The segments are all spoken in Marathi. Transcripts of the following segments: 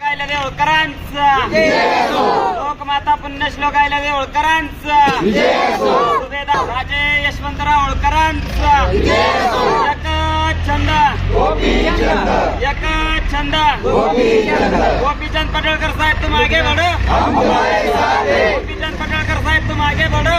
गायला देवळकरांचा. लोकमाता पुण्यश्लोक गायला देवळकरांचा. सुभेदार राजे यशवंतराव होळकरांचा एक छंद. एक छंद. गोपीचंद पडळकर साहेब तू मागे बडो गोपीचंद पडळकर साहेब तू मागे बडो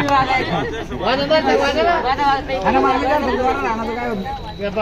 वाजत वाजत वाजत